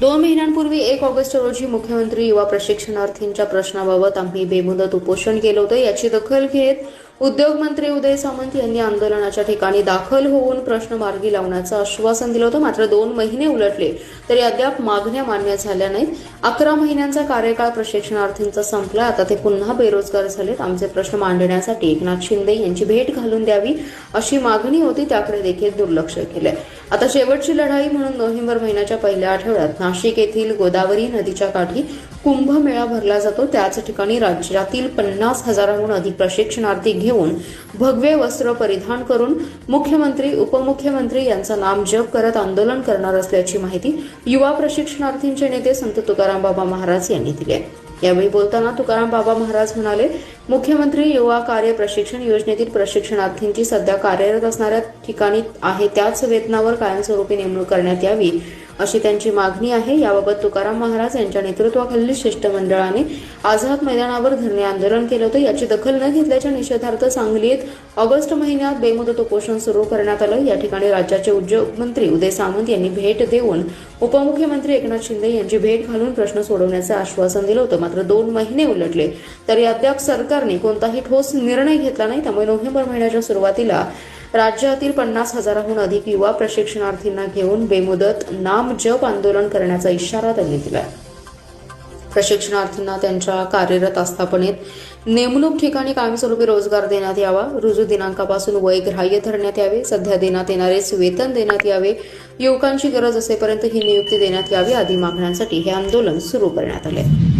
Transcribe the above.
दोन महिन्यांपूर्वी एक ऑगस्ट रोजी मुख्यमंत्री युवा प्रशिक्षणार्थींच्या प्रश्नाबाबत आम्ही बेमुदत उपोषण केलं होतं. याची दखल घेत उद्योगमंत्री उदय सामंत यांनी आंदोलनाच्या ठिकाणी दाखल होऊन प्रश्न मार्गी लावण्याचं आश्वासन दिलं होतं. मात्र दोन महिने उलटले तरी अद्याप मागण्या मान्य झाल्या नाहीत. अकरा महिन्यांचा कार्यकाळ प्रशिक्षणार्थींचा संपला. आता ते पुन्हा बेरोजगार झालेत. आमचे प्रश्न मांडण्यासाठी एकनाथ शिंदे यांची भेट घालून द्यावी अशी मागणी होती. त्याकडे देखील दुर्लक्ष केलंय. आता शेवटची लढाई म्हणून नोव्हेंबर महिन्याच्या पहिल्या आठवड्यात नाशिक येथील गोदावरी नदीच्या काठी कुंभमेळा भरला जातो. त्याच ठिकाणी राज्यातील पन्नास हजारांहून अधिक प्रशिक्षणार्थी घेऊन भगवे वस्त्र परिधान करून मुख्यमंत्री उपमुख्यमंत्री यांचं नाम जप करत आंदोलन करणार असल्याची माहिती युवा प्रशिक्षणार्थींचे नेते संत तुकाराम बाबा महाराज यांनी दिली आहे. यावेळी बोलताना तुकाराम बाबा महाराज म्हणाले मुख्यमंत्री युवा कार्य प्रशिक्षण योजनेतील प्रशिक्षणार्थींची सध्या कार्यरत असणाऱ्या ठिकाणी आहे त्याच वेतनावर कायमस्वरूपी नेमणूक करण्यात यावी. अशी त्यांची मागणी आहे. याबाबत तुकाराम महाराज यांच्या नेतृत्वाखालील शिष्टमंडळाने आझाद मैदानावर धरणे आंदोलन केलं होतं. याची दखल न घेतल्याच्या निषेधार्थ सांगलीत ऑगस्ट महिन्यात बेमुदत उपोषण सुरू करण्यात आलं. या ठिकाणी राज्याचे उद्योग मंत्री उदय सामंत यांनी भेट देऊन उपमुख्यमंत्री एकनाथ शिंदे यांची भेट घालून प्रश्न सोडवण्याचं आश्वासन दिलं होतं. मात्र दोन महिने उलटले. तरी अद्याप सरकारने कोणताही ठोस निर्णय घेतला नाही. त्यामुळे नोव्हेंबर महिन्याच्या सुरुवातीला राज्यातील पन्नास हजाराहून अधिक युवा प्रशिक्षणार्थींना घेऊन बेमुदत नाम जप आंदोलन करण्याचा इशारा त्यांनी दिला प्रशिक्षणार्थींना त्यांच्या कार्यरत आस्थापनेत नेमणूक ठिकाणी कायमस्वरूपी रोजगार देण्यात यावा रुजू दिनांकापासून वय ग्राह्य धरण्यात यावे सध्या देण्यात येणारेच वेतन देण्यात यावे युवकांची गरज असेपर्यंत ही नियुक्ती देण्यात यावी आदी मागण्यांसाठी हे आंदोलन सुरू करण्यात आले